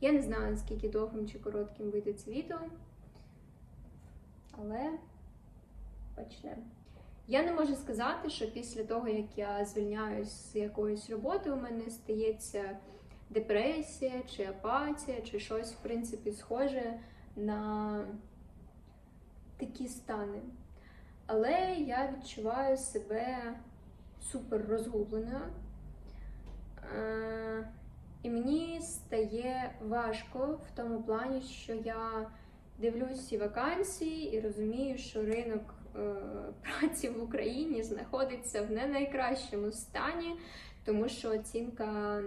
Я не знаю, наскільки довгим чи коротким вийде це відео, але почнемо. Я не можу сказати, що після того, як я звільняюсь з якоїсь роботи, у мене стається депресія, чи апатія, чи щось, в принципі, схоже на такі стани. Але я відчуваю себе супер розгубленою. І мені стає важко в тому плані, що я дивлюсь ці вакансії і розумію, що ринок е, праці в Україні знаходиться в не найкращому стані, тому що оцінка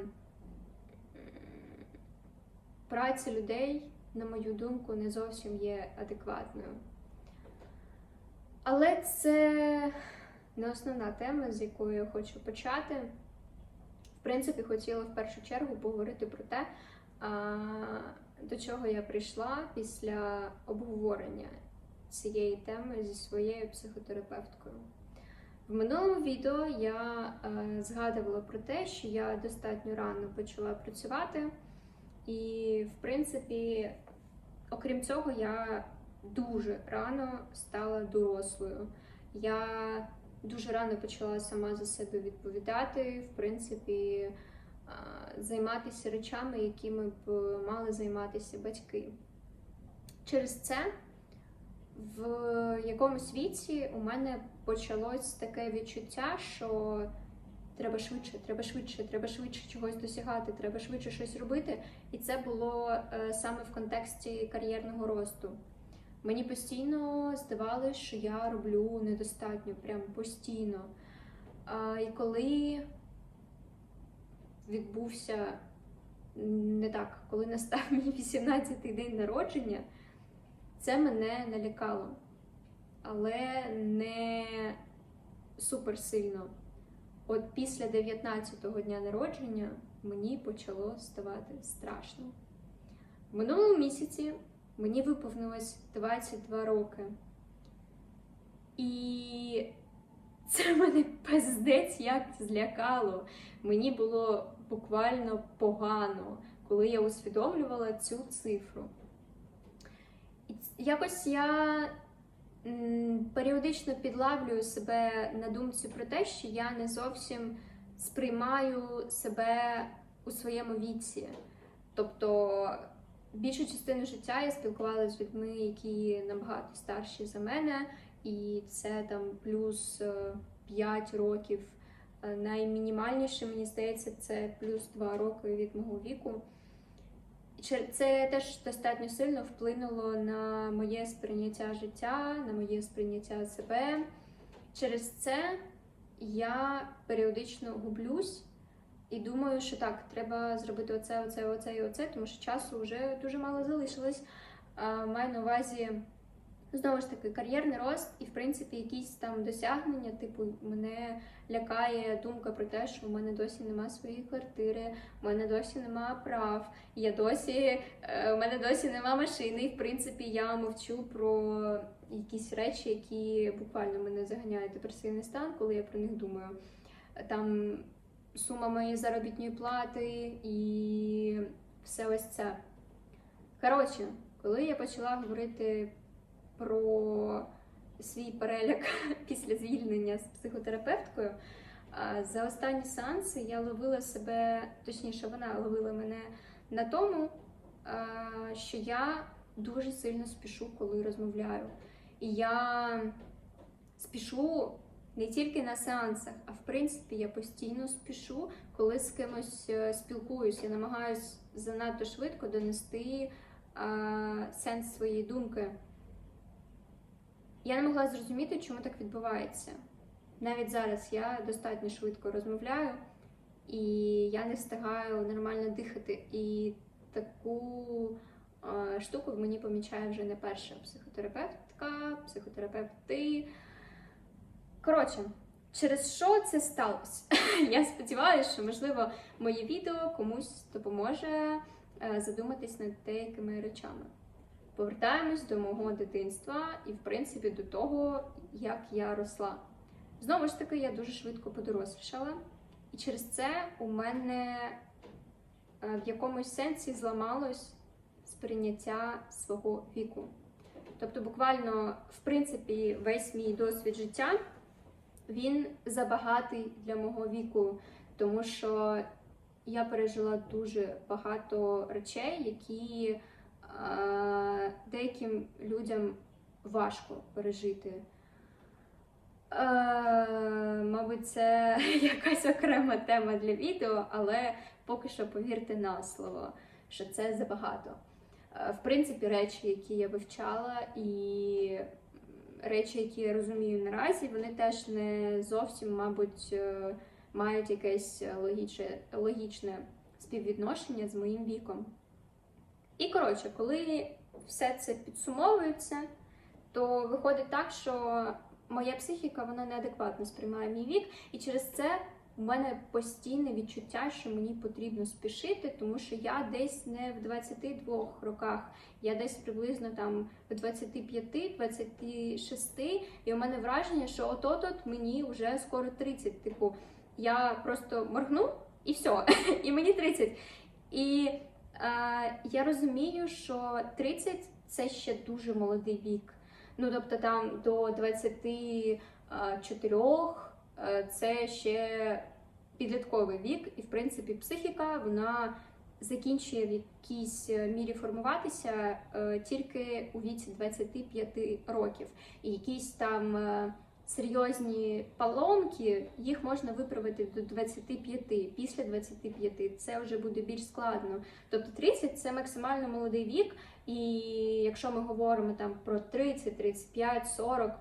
праці людей, на мою думку, не зовсім є адекватною. Але це не основна тема, з якої я хочу почати. В принципі, хотіла в першу чергу поговорити про те, до чого я прийшла після обговорення цієї теми зі своєю психотерапевткою. В минулому відео я е, згадувала про те, що я достатньо рано почала працювати, і, в принципі, окрім цього, я дуже рано стала дорослою. Я дуже рано почала сама за себе відповідати, в принципі, займатися речами, якими б мали займатися батьки. Через це в якомусь віці у мене почалось таке відчуття, що треба швидше, треба швидше, треба швидше чогось досягати, треба швидше щось робити. І це було е, саме в контексті кар'єрного росту. Мені постійно здавалося, що я роблю недостатньо, прям постійно. А, і коли відбувся не так, коли настав мій 18-й день народження, це мене налякало. Але не супер сильно. От після 19-го дня народження мені почало ставати страшно. В минулому місяці мені виповнилось 22 роки. І це мене пиздець як злякало. Мені було буквально погано, коли я усвідомлювала цю цифру. І якось я періодично підлавлюю себе на думці про те, що я не зовсім сприймаю себе у своєму віці. Тобто більшу частину життя я спілкувалася з людьми, які набагато старші за мене, і це там плюс 5 років. Е, Наймінімальніше, мені здається, це плюс 2 роки від мого віку. Це теж достатньо сильно вплинуло на моє сприйняття життя, на моє сприйняття себе. Через це я періодично гублюсь і думаю, що так, треба зробити оце, оце, оце і оце, тому що часу вже дуже мало залишилось. А, Маю на увазі знову ж таки кар'єрний рост і, в принципі, якісь там досягнення. Типу, мене лякає думка про те, що в мене досі нема своєї квартири, в мене досі нема прав, я досі, е, в мене досі нема машини. І в принципі, я мовчу про якісь речі, які буквально мене заганяють депресивний стан, коли я про них думаю. Там сума моєї заробітної плати і все ось це. Коротше, коли я почала говорити про свій переляк після звільнення з психотерапевткою, за останні сеанси я ловила себе, точніше, вона ловила мене на тому, що я дуже сильно спішу, коли розмовляю. І я спішу не тільки на сеансах, а в принципі я постійно спішу, коли з кимось е, спілкуюсь. Я намагаюся занадто швидко донести а, сенс своєї думки. Я не могла зрозуміти, чому так відбувається. Навіть зараз я достатньо швидко розмовляю, і я не встигаю нормально дихати. І таку е, штуку мені помічає вже не перша психотерапевтка, психотерапевти. Коротше, через що це сталося? Я сподіваюся, що можливо моє відео комусь допоможе е, задуматись над деякими речами. Повертаємось до мого дитинства і, в принципі, до того, як я росла. Знову ж таки, я дуже швидко подорослішала, і через це у мене е, в якомусь сенсі зламалось сприйняття свого віку. Тобто, буквально, в принципі, весь мій досвід життя він забагатий для мого віку, тому що я пережила дуже багато речей, які е, деяким людям важко пережити. Е, мабуть, це якась окрема тема для відео, але поки що повірте на слово, що це забагато. В принципі, речі, які я вивчала, і речі, які я розумію наразі, вони теж не зовсім, мабуть, е, мають якесь логічне, логічне співвідношення з моїм віком. І коротше, коли все це підсумовується, то виходить так, що моя психіка вона неадекватно сприймає мій вік, і через це у мене постійне відчуття, що мені потрібно спішити, тому що я десь не в 22 роках, я десь приблизно там в 25-26, і у мене враження, що от-от мені вже скоро 30. Типу, я просто моргну і все, і мені 30. І е, я розумію, що 30 це ще дуже молодий вік. Ну, тобто там до 24 е, це ще підлітковий вік, і в принципі психіка вона закінчує в якійсь мірі формуватися е, тільки у віці 25 років. І якісь там е, серйозні поломки, їх можна виправити до 25, після 25 це вже буде більш складно. Тобто 30 це максимально молодий вік, і якщо ми говоримо там про 30, 35, 40,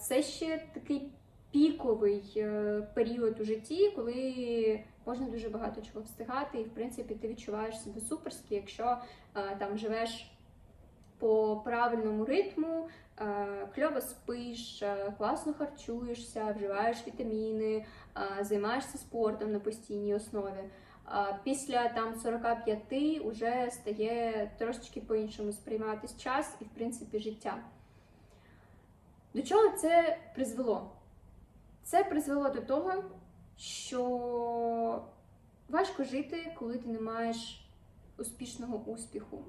це ще такий піковий е, період у житті, коли можна дуже багато чого встигати, і в принципі ти відчуваєш себе суперськи, якщо е, там живеш по правильному ритму, е, кльово спиш, класно харчуєшся, вживаєш вітаміни, займаєшся спортом на постійній основі. Після там 45 вже стає трошечки по-іншому сприйматись час і, в принципі, життя. До чого це призвело? Це призвело до того, що важко жити, коли ти не маєш успішного успіху.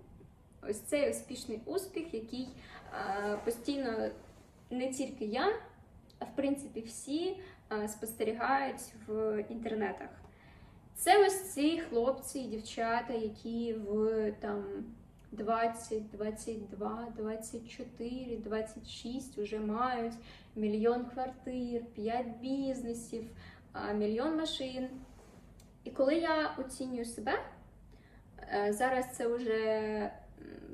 Ось цей успішний успіх, який постійно не тільки я, а в принципі всі спостерігають в інтернетах. Це ось ці хлопці і дівчата, які в там 20, 22, 24, 26 вже мають мільйон квартир, 5 бізнесів, мільйон машин. І коли я оцінюю себе, е, зараз це вже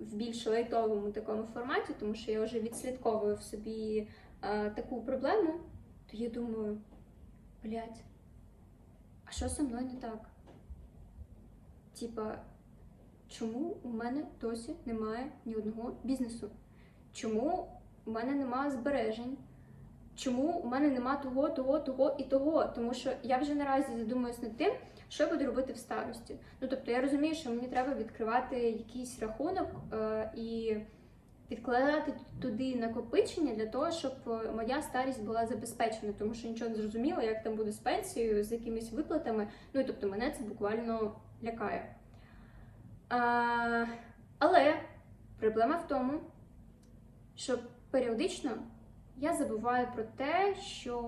в більш лайтовому такому форматі, тому що я вже відслідковую в собі е, таку проблему, то я думаю, блядь, а що зі мною не так? Типа, чому у мене досі немає ні одного бізнесу? Чому у мене немає збережень? Чому у мене нема того, того, того і того? Тому що я вже наразі задумуюсь над тим, що я буду робити в старості. Ну тобто я розумію, що мені треба відкривати якийсь рахунок е і відкладати туди накопичення для того, щоб моя старість була забезпечена, тому що нічого не зрозуміло, як там буде з пенсією, з якимись виплатами. Ну і тобто мене це буквально лякає. А, Але проблема в тому, що періодично я забуваю про те, що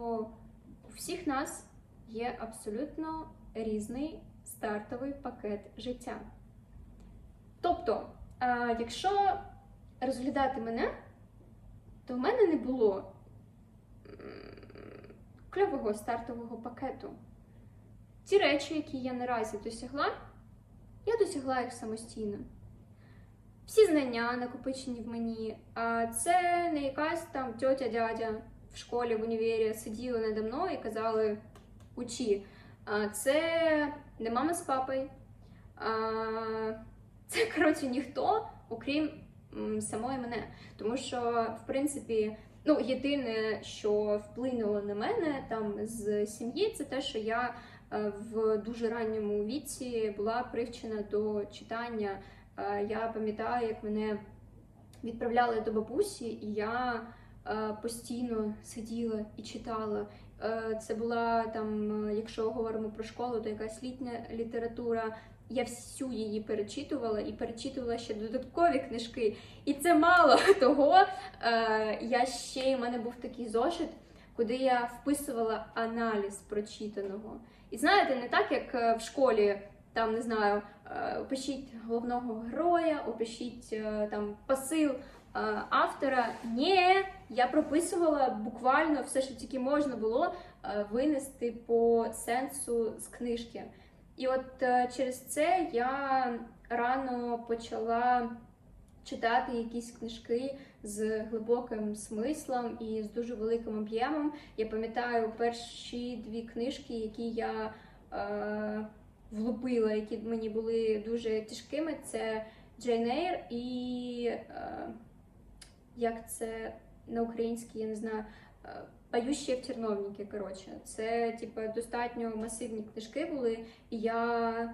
у всіх нас є абсолютно різний стартовий пакет життя. Тобто, якщо розглядати мене, то в мене не було кльового стартового пакету. Ті речі, які я наразі досягла, я досягла їх самостійно. Всі знання накопичені в мені, а це не якась там тьотя дядя в школі, в універі сиділи надо мною і казали учи. А це не мама з папою. А, Це, коротше, ніхто, окрім самої мене. Тому що, в принципі, ну, єдине, що вплинуло на мене там з сім'ї, це те, що я в дуже ранньому віці була привчена до читання. Е, я пам'ятаю, як мене відправляли до бабусі, і я е, постійно сиділа і читала. Е, Це була там, е, якщо говоримо про школу, то якась літня література. Я всю її перечитувала і перечитувала ще додаткові книжки. І це мало того. Е, Я ще у мене був такий зошит, куди я вписувала аналіз прочитаного. І знаєте, не так як е, в школі, там не знаю, е, опишіть головного героя, опишіть е, там посил автора. Ні, я прописувала буквально все, що тільки можна було винести по сенсу з книжки. І от через це я рано почала читати якісь книжки з глибоким смислом і з дуже великим об'ємом. Я пам'ятаю перші дві книжки, які я е, влупила, які мені були дуже тяжкими. Це Джейн Ейр і е, як це на українській, я не знаю. е, в терновнике, коротше. Це типу, достатньо масивні книжки були, і я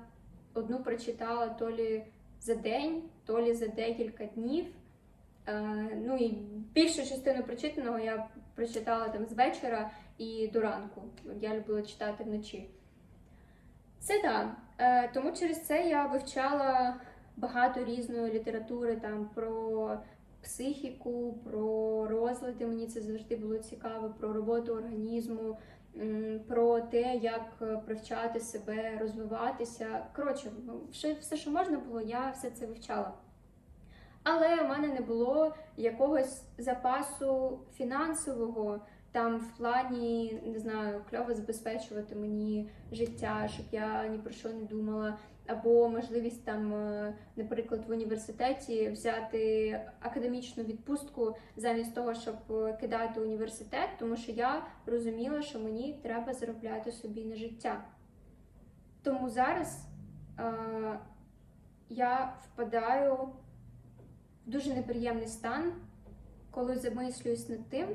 одну прочитала то лі за день, то лі за декілька днів. Е, ну і більшу частину прочитаного я прочитала там з вечора і до ранку. Я любила читати вночі. Це так. Е, тому через це я вивчала багато різної літератури там про психіку, про розлади. Мені це завжди було цікаво, про роботу організму, про те, як е, привчати себе, розвиватися. Коротше, ну, все, все, що можна було, я все це вивчала. Але в мене не було якогось запасу фінансового, там в плані, не знаю, кльово забезпечувати мені життя, щоб я ні про що не думала. Або можливість там, е, наприклад, в університеті взяти академічну відпустку замість того, щоб е, кидати університет, тому що я розуміла, що мені треба заробляти собі на життя. Тому зараз е, я впадаю в дуже неприємний стан, коли замислююсь над тим,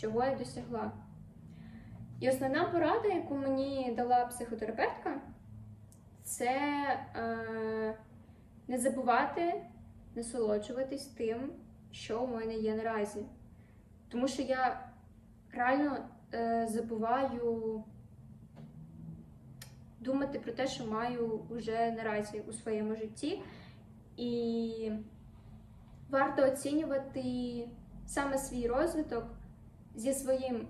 чого я досягла. І основна порада, яку мені дала психотерапевтка, це е, не забувати насолоджуватись тим, що у мене є наразі. Тому що я реально е, забуваю думати про те, що маю вже наразі у своєму житті. І варто оцінювати саме свій розвиток зі своїм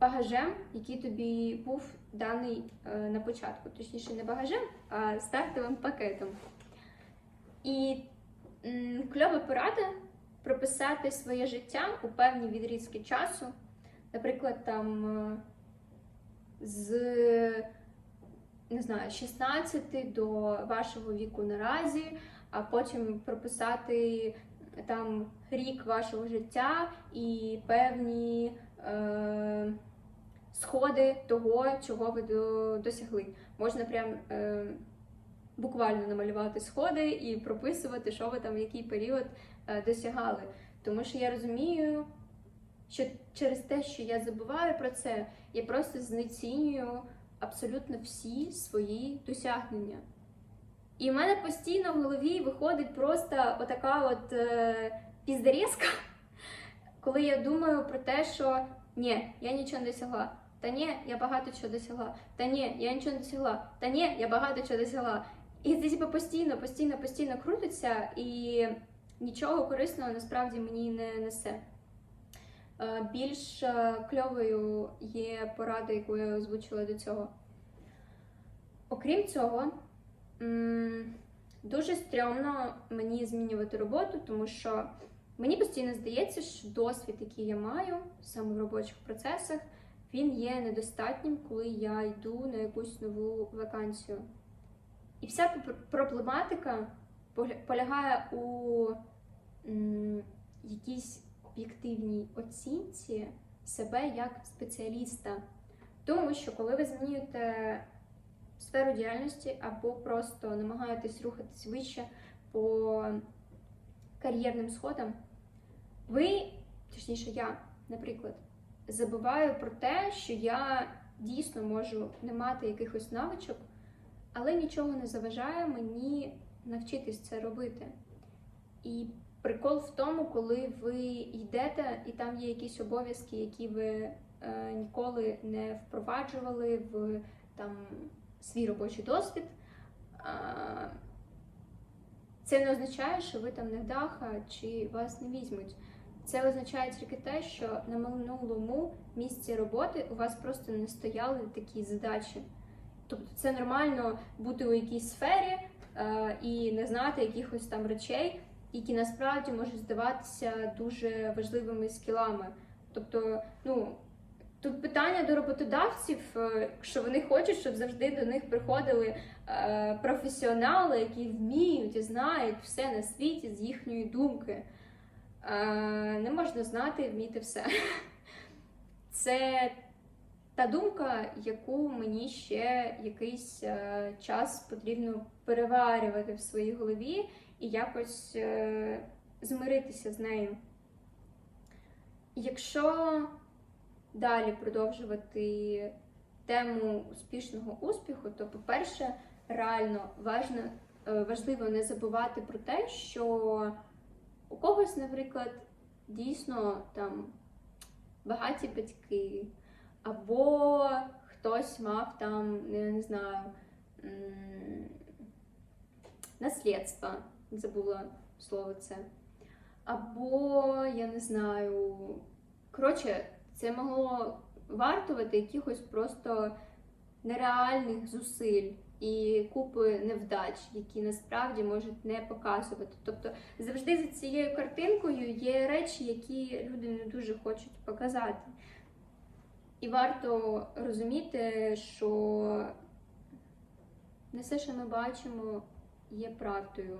багажем, який тобі був даний е, на початку. Точніше, не багажем, а стартовим пакетом. І кльова порада прописати своє життя у певні відрізки часу. Наприклад, там е, з не знаю, 16 до вашого віку наразі, а потім прописати там рік вашого життя і певні е, сходи того, чого ви досягли. Можна прям е, буквально намалювати сходи і прописувати, що ви там в який період е, досягали. Тому що я розумію, що через те, що я забуваю про це, я просто знецінюю абсолютно всі свої досягнення. І в мене постійно в голові виходить просто отака от е, піздерізка, коли я думаю про те, що ні, я нічого не досягла. Та ні, я багато чого досягла. Та ні, я нічого не досягла. Та ні, я багато чого досягла. І це типу, постійно, постійно, постійно крутиться, і нічого корисного насправді мені не несе. Е, Більш е, кльовою є порада, яку я озвучила до цього. Окрім цього, дуже стрьомно мені змінювати роботу, тому що мені постійно здається, що досвід, який я маю саме в робочих процесах, він є недостатнім, коли я йду на якусь нову вакансію. І вся проблематика полягає у якійсь об'єктивній оцінці себе як спеціаліста. Тому що коли ви змінюєте сферу діяльності або просто намагаєтесь рухатись вище по кар'єрним сходам, ви, точніше, я, наприклад, забуваю про те, що я дійсно можу не мати якихось навичок, але нічого не заважає мені навчитись це робити. І прикол в тому, коли ви йдете, і там є якісь обов'язки, які ви е, ніколи не впроваджували в там свій робочий досвід. Це не означає, що ви там не вдаха чи вас не візьмуть. Це означає тільки те, що на минулому місці роботи у вас просто не стояли такі задачі. Тобто це нормально бути у якійсь сфері е, і не знати якихось там речей, які насправді можуть здаватися дуже важливими скілами. Тобто, ну тут питання до роботодавців, е, що вони хочуть, щоб завжди до них приходили е, професіонали, які вміють і знають все на світі з їхньої думки. Е, не можна знати вміти все. Це та думка, яку мені ще якийсь е, час потрібно переварювати в своїй голові і якось е, змиритися з нею. Якщо далі продовжувати тему успішного успіху, то, по-перше, реально важливо не забувати про те, що у когось, наприклад, дійсно там багаті батьки, або хтось мав там, не, не знаю, наслідство, забула слово це. Або, я не знаю, коротше, це могло вартувати якихось просто нереальних зусиль і купи невдач, які насправді можуть не показувати. Тобто завжди за цією картинкою є речі, які люди не дуже хочуть показати. І варто розуміти, що не все, що ми бачимо, є правдою.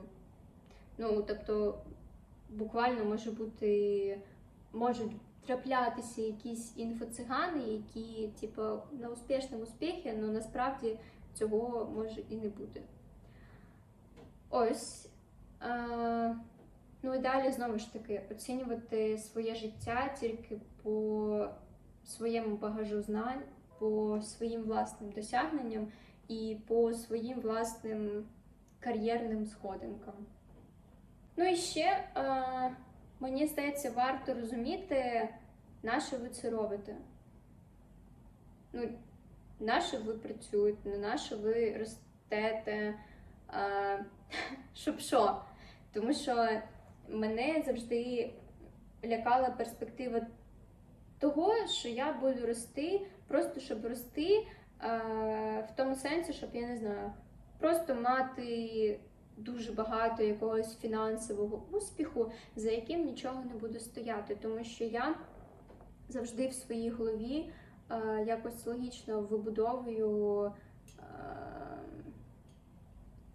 Ну, тобто, буквально може бути, можуть траплятися якісь інфоцигани, які, типу, на успішному успіхі, але насправді цього може і не бути. Ось. Е, ну і далі знову ж таки оцінювати своє життя тільки по своєму багажу знань, по своїм власним досягненням і по своїм власним кар'єрним сходинкам. Ну і ще е, мені здається, варто розуміти, на що ви це робите. Ну, на що ви працюєте, на що ви ростете, е, щоб що. Тому що мене завжди лякала перспектива того, що я буду рости, просто щоб рости е, в тому сенсі, щоб я не знаю, просто мати дуже багато якогось фінансового успіху, за яким нічого не буде стояти. Тому що я завжди в своїй голові якось логічно вибудовую е,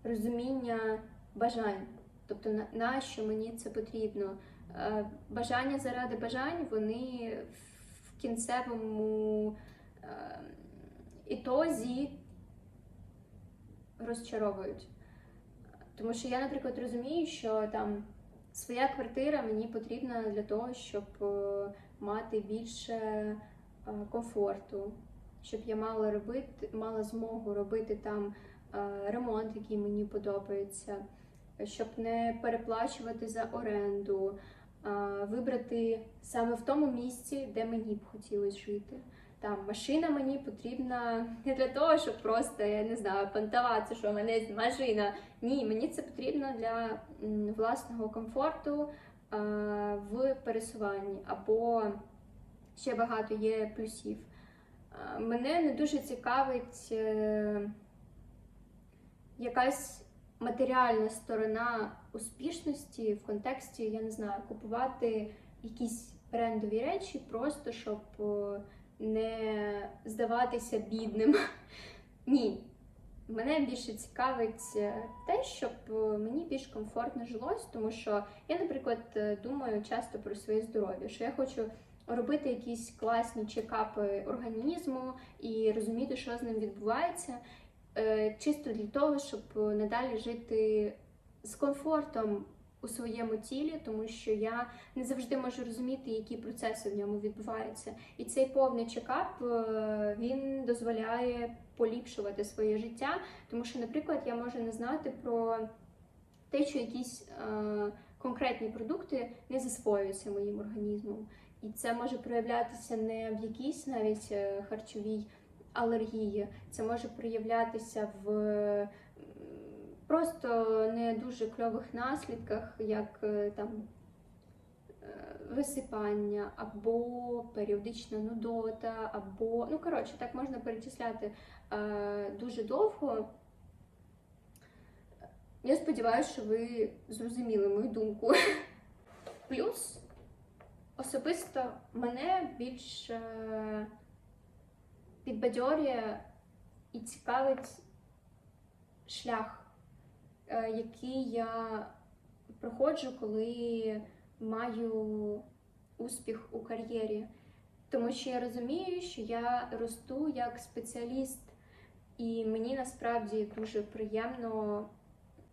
розуміння бажань. Тобто, на, на що мені це потрібно. Е, бажання заради бажань, вони в кінцевому е, ітозі розчаровують. Тому що я, наприклад, розумію, що там своя квартира мені потрібна для того, щоб е, мати більше е, комфорту, щоб я мала робити, мала змогу робити там е, ремонт, який мені подобається, щоб не переплачувати за оренду, е, вибрати саме в тому місці, де мені б хотілося жити. Там машина мені потрібна не для того, щоб просто я не знаю, понтуватися, що в мене є машина. Ні, мені це потрібно для власного комфорту е, в пересуванні, або ще багато є плюсів. Е, мене не дуже цікавить е, якась матеріальна сторона успішності в контексті, я не знаю, купувати якісь брендові речі, просто щоб. е, не здаватися бідним. Ні. Мене більше цікавить те, щоб мені більш комфортно жилось, тому що я, наприклад, думаю часто про своє здоров'я, що я хочу робити якісь класні чекапи організму і розуміти, що з ним відбувається, чисто для того, щоб надалі жити з комфортом у своєму тілі, тому що я не завжди можу розуміти, які процеси в ньому відбуваються. І цей повний чекап е, він дозволяє поліпшувати своє життя, тому що, наприклад, я можу не знати про те, що якісь е, конкретні продукти не засвоюються моїм організмом. І це може проявлятися не в якійсь навіть е, харчовій алергії, це може проявлятися в просто не дуже кльових наслідках, як е, там е, висипання, або періодична нудота, або ну коротше, так можна перечисляти дуже довго. Я сподіваюся, що ви зрозуміли мою думку. Плюс особисто мене більш е, підбадьорює і цікавить шлях, е, який я проходжу, коли маю успіх у кар'єрі. Тому що я розумію, що я росту як спеціаліст, і мені насправді дуже приємно,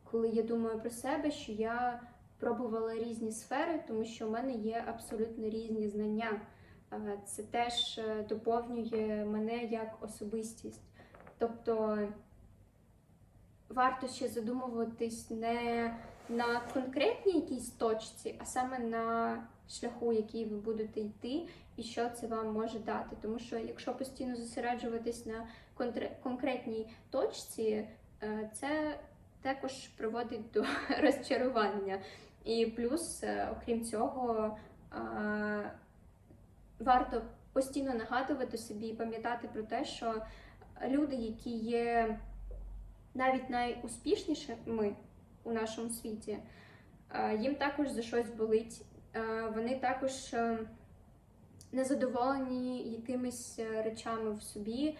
коли я думаю про себе, що я пробувала різні сфери, тому що в мене є абсолютно різні знання. Е, Це теж е, доповнює мене як особистість. Тобто варто ще задумуватись не на конкретній якійсь точці, а саме на шляху, який ви будете йти, і що це вам може дати. Тому що якщо постійно зосереджуватись на конкретній точці, е, це також приводить до розчарування. І плюс, е, окрім цього, е, варто постійно нагадувати собі і пам'ятати про те, що люди, які є навіть найуспішнішими у нашому світі, е, їм також за щось болить. Вони також незадоволені якимись речами в собі,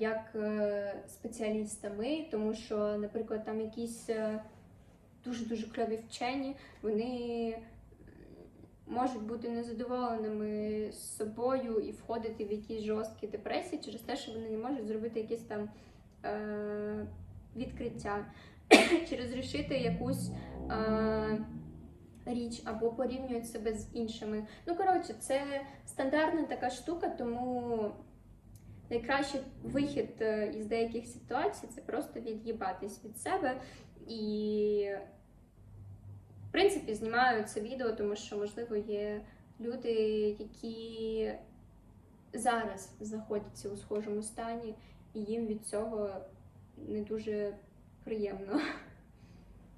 як спеціалістами, тому що, наприклад, там якісь дуже-дуже кльові вчені, вони можуть бути незадоволеними з собою і входити в якісь жорсткі депресії через те, що вони не можуть зробити якісь там е, відкриття, через рішити якусь е, річ або порівнюють себе з іншими. Ну, коротше, це стандартна така штука, тому найкращий вихід е, із деяких ситуацій це просто від'їбатись від себе і, в принципі, знімаю це відео, тому що, можливо, є люди, які зараз знаходяться у схожому стані, і їм від цього не дуже приємно.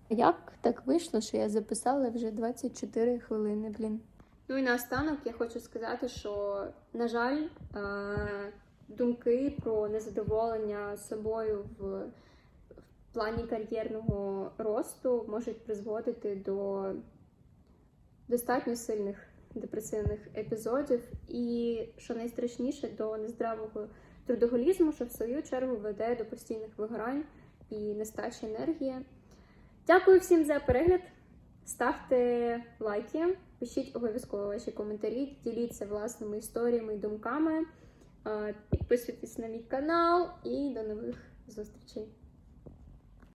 Як так вийшло, що я записала вже 24 хвилини, блін. Ну і наостанок я хочу сказати, що, на жаль, думки про незадоволення собою в, плані кар'єрного росту можуть призводити до достатньо сильних депресивних епізодів, і що найстрашніше, до нездравого трудоголізму, що в свою чергу веде до постійних вигорань і нестачі енергії. Дякую всім за перегляд. Ставте лайки, пишіть обов'язково ваші коментарі, діліться власними історіями і думками. Е, Підписуйтесь на мій канал і до нових зустрічей.